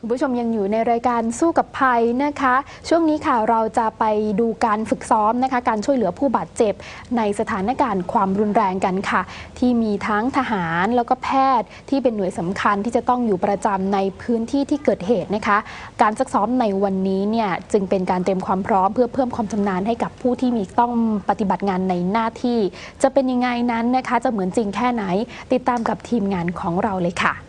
คุณผู้ชมยังอยู่ในรายการสู้กับภัยนะคะ ช่วงนี้ค่ะเราจะไปดูการฝึกซ้อมนะคะ การช่วยเหลือผู้บาดเจ็บ ในสถานการณ์ความรุนแรงกันค่ะ ที่มีทั้งทหารแล้วก็แพทย์ที่เป็นหน่วยสำคัญที่จะต้องอยู่ประจำในพื้นที่ที่เกิดเหตุนะคะ การซักซ้อมในวันนี้เนี่ยจึงเป็นการเตรียมความพร้อมเพื่อเพิ่มความชำนาญให้กับผู้ที่มีต้องปฏิบัติงานในหน้าที่ จะเป็นยังไงนั้นนะคะ จะเหมือนจริงแค่ไหน ติดตามกับทีมงานของเราเลยค่ะ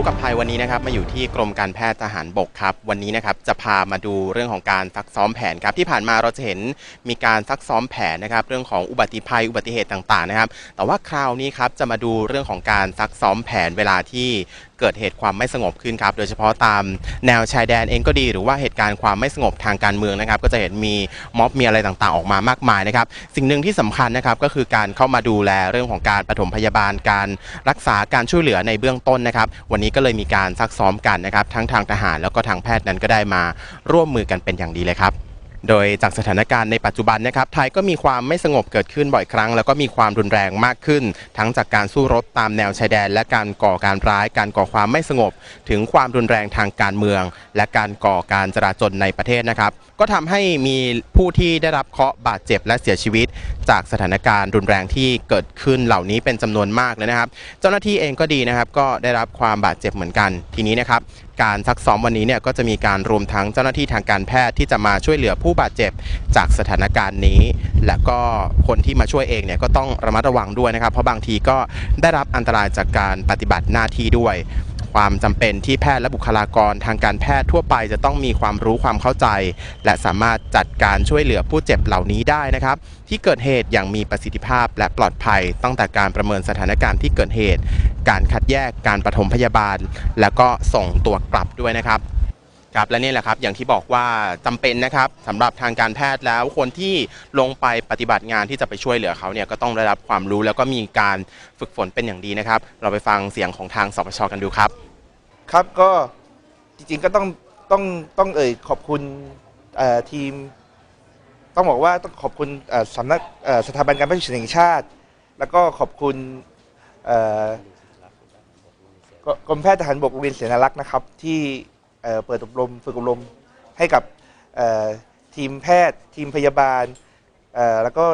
สู้กับภัยวันนี้นะครับมาอยู่ที่กรมการแพทย์ทหารบกครับ วันนี้นะครับจะพามาดูเรื่องของการซักซ้อมแผนครับที่ผ่านมาเราจะเห็นมีการซักซ้อมแผนนะครับเรื่องของอุบัติภัยอุบัติเหตุต่างๆนะครับ แต่ว่าคราวนี้ครับจะมาดูเรื่องของการซักซ้อมแผนเวลาที่ เกิดเหตุความไม่สงบขึ้นครับ โดยเฉพาะตามแนวชายแดนเองก็ดี หรือว่าเหตุการณ์ความไม่สงบทางการเมืองนะครับ ก็จะเห็นมีม็อบมีอะไรต่างๆ ออกมามากมายนะครับ สิ่งหนึ่งที่สำคัญนะครับก็คือการเข้ามาดูแลเรื่องของการปฐมพยาบาลการรักษาการช่วยเหลือในเบื้องต้นนะครับ วันนี้ก็เลยมีการซักซ้อมกันนะครับ ทั้งทางทหารแล้วก็ทางแพทย์นั้นก็ได้มาร่วมมือกันเป็นอย่างดีเลยครับ โดยจากสถานการณ์ในปัจจุบันนะครับไทยก็มีความไม่สงบเกิดขึ้นบ่อยครั้ง แล้วก็มีความรุนแรงมากขึ้น ทั้งจากการสู้รบตามแนวชายแดน และการก่อการร้าย การก่อความไม่สงบ ถึงความรุนแรงทางการเมือง และการก่อการจราจนในประเทศนะครับ ก็ทำให้มีผู้ที่ได้รับเคาะบาดเจ็บและเสียชีวิต จากสถานการณ์รุนแรงที่เกิดขึ้นเหล่านี้เป็นจำนวนมากเลยนะครับ เจ้าหน้าที่เองก็ดีนะครับ ก็ได้รับความบาดเจ็บเหมือนกันทีนี้นะครับ การซักซ้อมวันนี้เนี่ยก็จะมีการรวมทั้งเจ้าหน้าที่ทางการแพทย์ที่จะมาช่วยเหลือผู้บาดเจ็บจากสถานการณ์นี้ และก็คนที่มาช่วยเองเนี่ยก็ต้องระมัดระวังด้วยนะครับ เพราะบางทีก็ได้รับอันตรายจากการปฏิบัติหน้าที่ด้วย ความจำเป็นที่แพทย์และบุคลากรทางการแพทย์ทั่วไปจะต้องมีความรู้ความเข้าใจ และสามารถจัดการช่วยเหลือผู้เจ็บเหล่านี้ได้นะครับ ที่เกิดเหตุอย่างมีประสิทธิภาพและปลอดภัย ตั้งแต่การประเมินสถานการณ์ที่เกิดเหตุ การคัดแยกการปฐมพยาบาล แล้วก็ส่งตัวกลับด้วยนะครับครับและนี่แหละครับอย่างที่บอกว่าจำเป็นนะครับสำหรับทางการแพทย์แล้วคนที่ลงไปปฏิบัติงานที่จะไปช่วยเหลือเขาเนี่ยก็ต้องได้รับความรู้แล้วก็มีการฝึกฝนเป็นอย่างดีนะครับ เราไปฟังเสียงของทางสปชกันดูครับ ครับก็จริงๆก็ต้องต้องต้องเอ่ยขอบคุณทีม ต้องบอกว่าต้องขอบคุณสำนักสถาบันการแพทย์ฉุกเฉินแห่งชาติ แล้วก็ขอบคุณ กรมแพทย์ทหารบกโรงเรียนเสนารักษ์นะครับที่เปิดอบรมฝึกอบรมให้กับทีมแพทย์ ทีมพยาบาล แล้วก็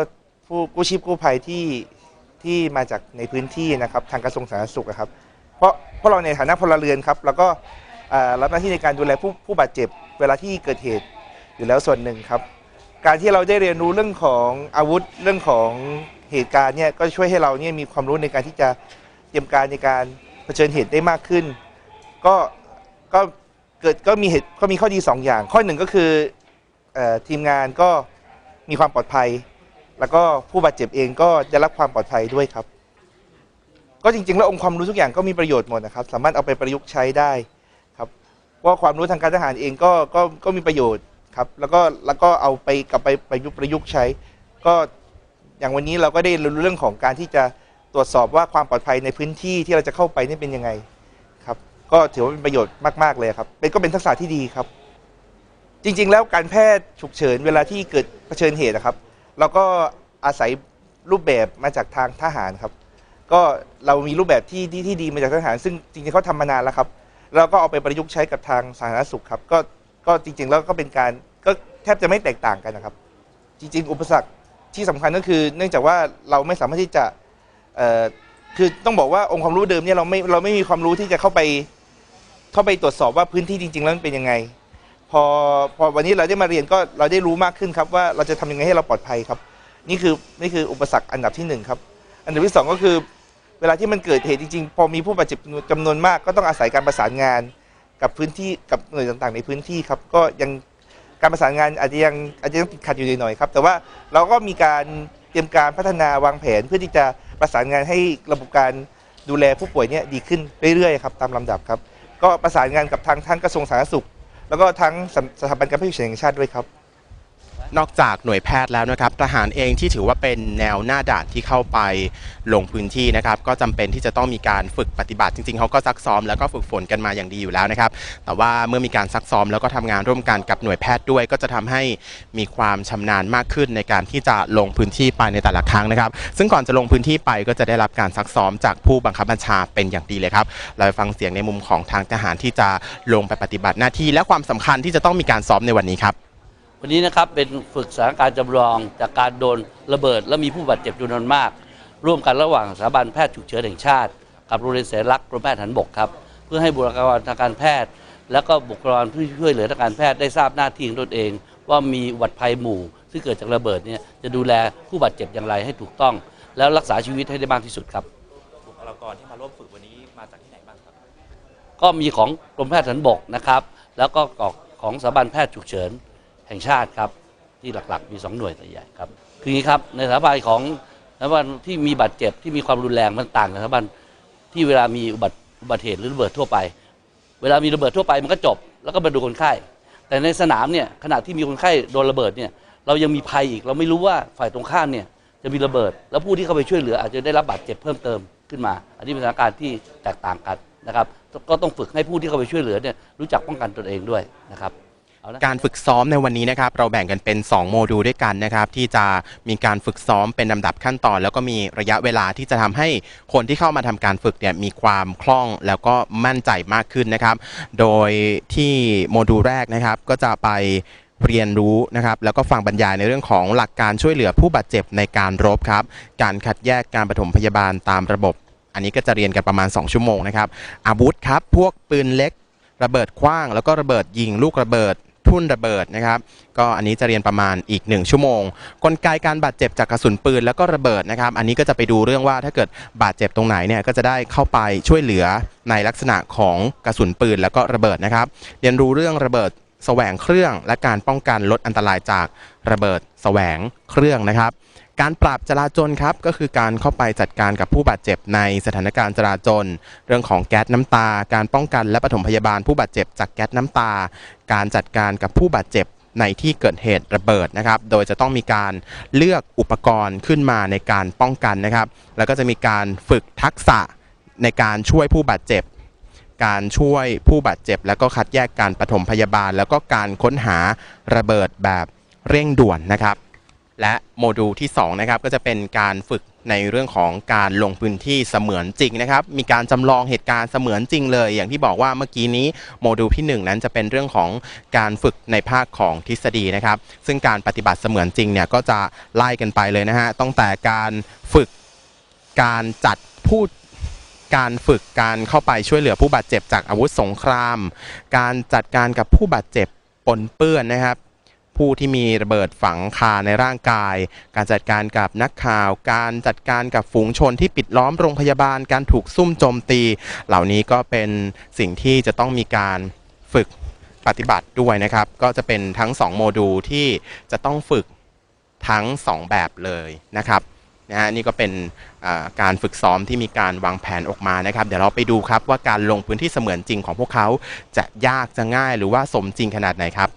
ผู้กู้ชีพกู้ภัยที่ที่มาจากในพื้นที่นะครับทางกระทรวงสาธารณสุขครับเพราะเพราะเราในฐานะพลเรือนครับแล้วก็รับหน้าที่ในการดูแลผู้ผู้บาดเจ็บเวลาที่เกิดเหตุอยู่แล้วส่วนหนึ่งครับ การที่เราได้เรียนรู้เรื่องของอาวุธเรื่องของเหตุการณ์เนี่ยก็ช่วยให้เราเนี่ยมีความรู้ในการที่จะเตรียมการในการ เผชิญเหตุได้มากขึ้น ก็ก็เกิดก็มีเหตุก็มีข้อดีสองอย่าง ข้อหนึ่งก็คืออทีมงานก็มีความปลอดภัย แล้วก็ผู้บาดเจ็บเองก็ได้รับความปลอดภัยด้วยครับ ก็จริงๆ แล้วองค์ความรู้ทุกอย่างก็มีประโยชน์หมดนะครับ สามารถเอาไปประยุกต์ใช้ได้ครับเพราะว่าความรู้ทางการทหารเองก็ก็ก็มีประโยชน์ครับแล้วก็แล้วก็เอาไปกลับไปประยุกต์ประยุกต์ใช้ ก็อย่างวันนี้เราก็ได้เรียนรู้เรื่องของการที่จะ ตรวจสอบว่าความปลอดภัยในพื้นที่ที่เราจะเข้าไปนี่เป็นยังไงครับ ก็ถือว่าเป็นประโยชน์มาก ๆ เลยครับเป็นก็เป็นทักษะที่ดีครับ จริง ๆ แล้วการแพทย์ฉุกเฉินเวลาที่เกิดเผชิญเหตุนะครับ เราก็อาศัยรูปแบบมาจากทางทหารครับ ก็เรามีรูปแบบที่ที่ที่ดีมาจากทหาร ซึ่งจริงๆเขาทำมานานแล้วครับเราก็เอาไปประยุกต์ใช้กับทางสาธารณสุขครับ ก็ก็จริง ๆ แล้วก็เป็นการก็แทบจะไม่แตกต่างกันนะครับ จริง ๆ อุปสรรคที่สำคัญก็คือ เนื่องจากว่าเราไม่สามารถที่จะ คือต้องบอกว่าองค์ความรู้เดิมเนี่ยเราไม่เราไม่มีความรู้ที่จะเข้าไปเข้าไปตรวจสอบว่าพื้นที่จริง ๆ แล้วมันเป็นยังไง พอพอวันนี้เราได้มาเรียนก็เราได้รู้มากขึ้นครับว่าเราจะทำยังไงให้เราปลอดภัยครับ นี่คือนี่คืออุปสรรคอันดับที่หนึ่งครับ อันดับที่สองก็คือ เวลาที่มันเกิดเหตุจริงๆ พอมีผู้บาดเจ็บจำนวนมากก็ต้องอาศัยการประสานงาน กับพื้นที่กับหน่วยต่างๆ ในพื้นที่ครับก็ยังการประสานงานอาจจะยังอาจจะยังติดขัดอยู่หน่อยครับแต่ว่าเราก็มีการเตรียมการพัฒนาวางแผนเพื่อที่จะ ประสานงานให้ระบบการดูแลผู้ป่วยเนี่ยดีขึ้นเรื่อยๆครับตามลำดับครับ ก็ประสานงานกับทางทั้งกระทรวงสาธารณสุข แล้วก็ทั้งสถาบันการแพทย์ฉุกเฉินแห่งชาติด้วยครับ นอกจากหน่วยแพทย์แล้วนะครับ ทหารเองที่ถือว่าเป็นแนวหน้าด่านที่เข้าไปลงพื้นที่นะครับ ก็จำเป็นที่จะต้องมีการฝึกปฏิบัติจริงๆเขาก็ซักซ้อมแล้วก็ฝึกฝนกันมาอย่างดีอยู่แล้วนะครับ แต่ว่าเมื่อมีการซักซ้อมแล้วก็ทำงานร่วมกันกับหน่วยแพทย์ด้วย ก็จะทำให้มีความชำนาญมากขึ้นในการที่จะลงพื้นที่ไปในแต่ละครั้งนะครับ ซึ่งก่อนจะลงพื้นที่ไปก็จะได้รับการซักซ้อมจากผู้บังคับบัญชาเป็นอย่างดีเลยครับ เราไปฟังเสียงในมุมของทางทหารที่จะลงไปปฏิบัติหน้าที่ และความสำคัญที่จะต้องมีการซ้อมในวันนี้ครับ วันนี้นะครับเป็นฝึกสถานการณ์จำลองจากการโดนระเบิด และมีผู้บาดเจ็บจำนวนมาก ร่วมกันระหว่างสถาบันแพทย์ฉุกเฉินแห่งชาติ กับโรงเรียนเสรักษ์กรมแพทย์ฐานบกครับ เพื่อให้บุคลากรทางการแพทย์ และก็บุคลากรผู้ช่วยเหลือทางการแพทย์ได้ทราบหน้าที่ของตนเอง ว่ามีอุบัติภัยหมู่ ซึ่งเกิดจากระเบิดเนี่ยจะดูแลผู้บาดเจ็บอย่างไรให้ถูกต้อง แล้วรักษาชีวิตให้ได้มากที่สุดครับบุคลากรที่มาร่วมฝึกวันนี้มาจากที่ไหนบ้างครับ ก็มีของกรมแพทย์ฐานบกนะครับ แล้วก็ของสถาบันแพทย์ฉุกเฉิน แห่งชาติครับ ที่หลักๆ มี 2 หน่วยใหญ่ครับ คืออย่างนี้ครับในสถาบันของสถาบันที่มีบาดเจ็บที่มีความรุนแรงมันต่างกับสถาบันที่เวลามีอุบัติอุบัติเหตุหรือระเบิดทั่วไป เวลามีระเบิดทั่วไปมันก็จบ แล้วก็มาดูคนไข้ แต่ในสนามเนี่ยขณะที่มีคนไข้โดนระเบิดเนี่ยเรายังมีภัยอีกเราไม่รู้ว่าฝ่ายตรงข้ามเนี่ยจะมีระเบิด แล้วผู้ที่เข้าไปช่วยเหลืออาจจะได้รับบาดเจ็บเพิ่มเติมขึ้นมา อันนี้เป็นสถานการณ์ที่แตกต่างกันนะครับ ก็ต้องฝึกให้ผู้ที่เข้าไปช่วยเหลือเนี่ยรู้จักป้องกันตนเองด้วยนะครับ การฝึกซ้อมในวันนี้นะครับ เราแบ่งกันเป็น 2 โมดูลด้วยกันนะครับ ที่จะมีการฝึกซ้อมเป็นลำดับขั้นตอน แล้วก็มีระยะเวลาที่จะทำให้คนที่เข้ามาทำการฝึกเนี่ยมีความคล่องแล้วก็มั่นใจมากขึ้นนะครับ โดยที่โมดูลแรกนะครับก็จะไปเรียนรู้นะครับแล้วก็ฟังบรรยายในเรื่องของหลักการช่วยเหลือผู้บาดเจ็บในการรบครับ การคัดแยกการปฐมพยาบาลตามระบบ อันนี้ก็จะเรียนกันประมาณ 2 ชั่วโมงนะครับอาวุธครับ พวกปืนเล็ก ระเบิดขว้าง แล้วก็ระเบิดยิงลูกระเบิด ทุ่นระเบิดนะครับ ก็อันนี้จะเรียนประมาณอีก 1 ชั่วโมง กลไกการบาดเจ็บจากกระสุนปืนแล้วก็ระเบิดนะครับ อันนี้ก็จะไปดูเรื่องว่าถ้าเกิดบาดเจ็บตรงไหนเนี่ยก็จะได้เข้าไปช่วยเหลือในลักษณะของกระสุนปืนแล้วก็ระเบิดนะครับ เรียนรู้เรื่องระเบิดแสวงเครื่องและการป้องกันลดอันตรายจากระเบิดแสวงเครื่องนะครับ การปราบจราจนครับก็คือการเข้าไปจัดการกับผู้บาดเจ็บในสถานการณ์จราจน เรื่องของแก๊สน้ำตา การป้องกันและปฐมพยาบาลผู้บาดเจ็บจากแก๊สน้ำตา การจัดการกับผู้บาดเจ็บในที่เกิดเหตุระเบิดนะครับ โดยจะต้องมีการเลือกอุปกรณ์ขึ้นมาในการป้องกันนะครับ แล้วก็จะมีการฝึกทักษะในการช่วยผู้บาดเจ็บ การช่วยผู้บาดเจ็บ แล้วก็คัดแยกการปฐมพยาบาล แล้วก็การค้นหาระเบิดแบบเร่งด่วนนะครับ และโมดูลที่2นะครับก็จะเป็นการฝึกในเรื่องของการลงพื้นที่เสมือนจริงนะครับ มีการจำลองเหตุการณ์เสมือนจริงเลย อย่างที่บอกว่าเมื่อกี้นี้โมดูลที่ 1 นั้นจะเป็นเรื่องของการฝึกในภาคของทฤษฎีนะครับ ซึ่งการปฏิบัติเสมือนจริงเนี่ยก็จะไล่กันไปเลยนะฮะตั้งแต่การฝึกการจัดผู้การฝึกการเข้าไปช่วยเหลือผู้บาดเจ็บจากอาวุธสงคราม การจัดการกับผู้บาดเจ็บปนเปื้อนนะครับ ผู้ที่มีระเบิดฝังคาในร่างกาย การจัดการกับนักข่าว การจัดการกับฝูงชนที่ปิดล้อมโรงพยาบาล การถูกซุ่มโจมตี เหล่านี้ก็เป็นสิ่งที่จะต้องมีการฝึกปฏิบัติด้วยนะครับ ก็จะเป็นทั้ง 2 โมดูลที่จะต้องฝึกทั้ง 2 แบบเลยนะครับนะฮะนี่ก็เป็นการฝึกซ้อมที่มีการวางแผนออกมานะครับ เดี๋ยวเราไปดูครับว่าการลงพื้นที่เสมือนจริงของพวกเขาจะยากจะง่ายหรือว่าสมจริงขนาดไหนครับ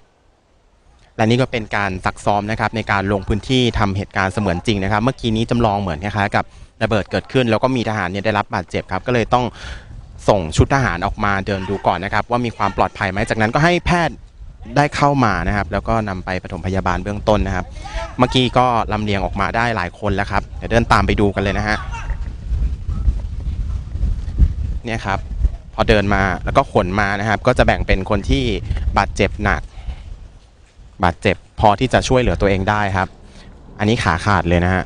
และนี่ก็เป็นการซักซ้อมนะครับในการลงพื้นที่ทำเหตุการณ์เสมือนจริงนะครับ เมื่อกี้นี้จำลองเหมือนคล้ายๆกับระเบิดเกิดขึ้น แล้วก็มีทหารเนี่ยได้รับบาดเจ็บครับ ก็เลยต้องส่งชุดทหารออกมาเดินดูก่อนนะครับ ว่ามีความปลอดภัยไหมจากนั้นก็ให้แพทย์ได้เข้ามานะครับ แล้วก็นำไปปฐมพยาบาลเบื้องต้นนะครับ เมื่อกี้ก็ลำเลียงออกมาได้หลายคนแล้วครับเดี๋ยวเดินตามไปดูกันเลยนะฮะเนี่ยครับพอเดินมาแล้วก็ขนมานะครับ ก็จะแบ่งเป็นคนที่บาดเจ็บหนัก บาดเจ็บพอที่จะช่วยเหลือตัวเองได้ครับ อันนี้ขาขาดเลยนะฮะ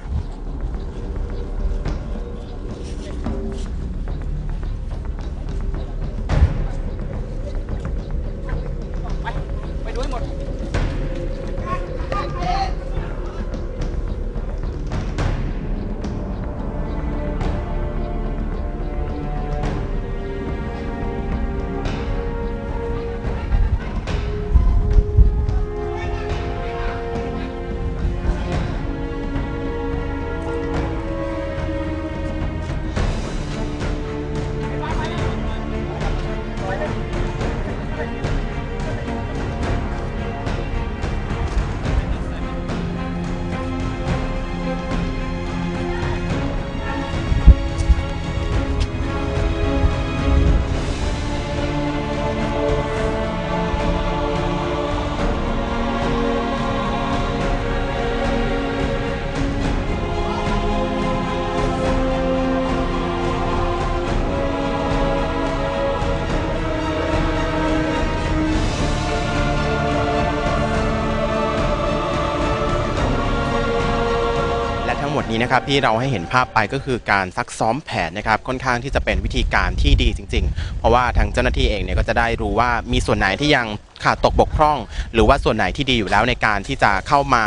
นี้นะครับที่เราให้เห็นภาพไปก็คือการซักซ้อมแผนนะครับค่อนข้างที่จะเป็นวิธีการที่ดีจริง ๆ เพราะว่าทางเจ้าหน้าที่เองเนี่ยก็จะได้รู้ว่ามีส่วนไหนที่ยังขาดตกบกพร่อง หรือว่าส่วนไหนที่ดีอยู่แล้วในการที่จะเข้ามา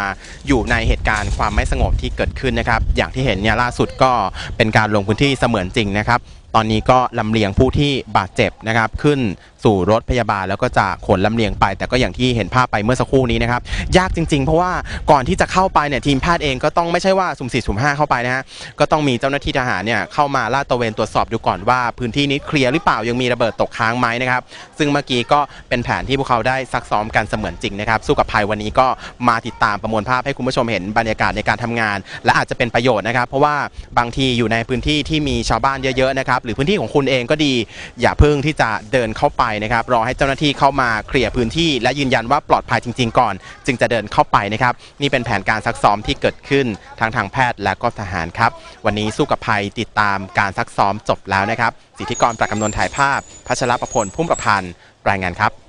อยู่ในเหตุการณ์ความไม่สงบที่เกิดขึ้นนะครับ อย่างที่เห็นเนี่ยล่าสุดก็เป็นการลงพื้นที่เสมือนจริงนะครับ ตอนนี้ก็ลำเลียงผู้ที่บาดเจ็บนะครับขึ้น สู่รถพยาบาล แล้วก็จะขนลำเลียงไป แต่ก็อย่างที่เห็นภาพไปเมื่อสักครู่นี้นะครับยากจริง ๆ เพราะว่าก่อนที่จะเข้าไปเนี่ยทีมแพทย์เองก็ต้องไม่ใช่ว่าสุ่มสี่สุ่มห้าเข้าไปนะฮะก็ต้องมีเจ้าหน้าที่ทหารเนี่ยเข้ามาลาดตระเวนตรวจสอบดูก่อนว่าพื้นที่นี้เคลียร์หรือเปล่ายังมีระเบิดตกค้างไหมนะครับซึ่งเมื่อกี้ก็เป็นแผนที่พวกเขาได้ซักซ้อมกันเสมือนจริงนะครับสู้กับภัยวันนี้ก็มาติดตามประมวลภาพให้คุณผู้ชมเห็นบรรยากาศในการทำงาน และอาจจะเป็นประโยชน์นะครับ เพราะว่าบางทีอยู่ในพื้นที่ที่มีชาวบ้านเยอะๆนะครับหรือพื้นที่ของคุณเองก็ดี อย่าเพิ่งที่จะเดินเข้าไปนะครับรอให้เจ้าหน้าที่เข้ามาเคลียร์พื้นที่ และยืนยันว่าปลอดภัยจริง ๆ ก่อน จึงจะเดินเข้าไปนะครับนี่เป็นแผนการซักซ้อมที่เกิดขึ้นทางทางแพทย์และก็ทหารครับ วันนี้สู้กับภัยติดตามการซักซ้อมจบแล้วนะครับสิทธิกรประกำนนถ่ายภาพพัชรประพลพุ่มประพันธ์รายงานครับ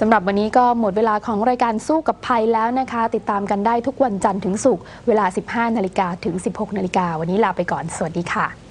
สำหรับวันนี้ก็หมดเวลาของรายการสู้กับภัยแล้วนะคะ ติดตามกันได้ทุกวันจันทร์ถึงศุกร์เวลา 15 นาฬิกาถึง 16 นาฬิกาวันนี้ลาไปก่อน สวัสดีค่ะ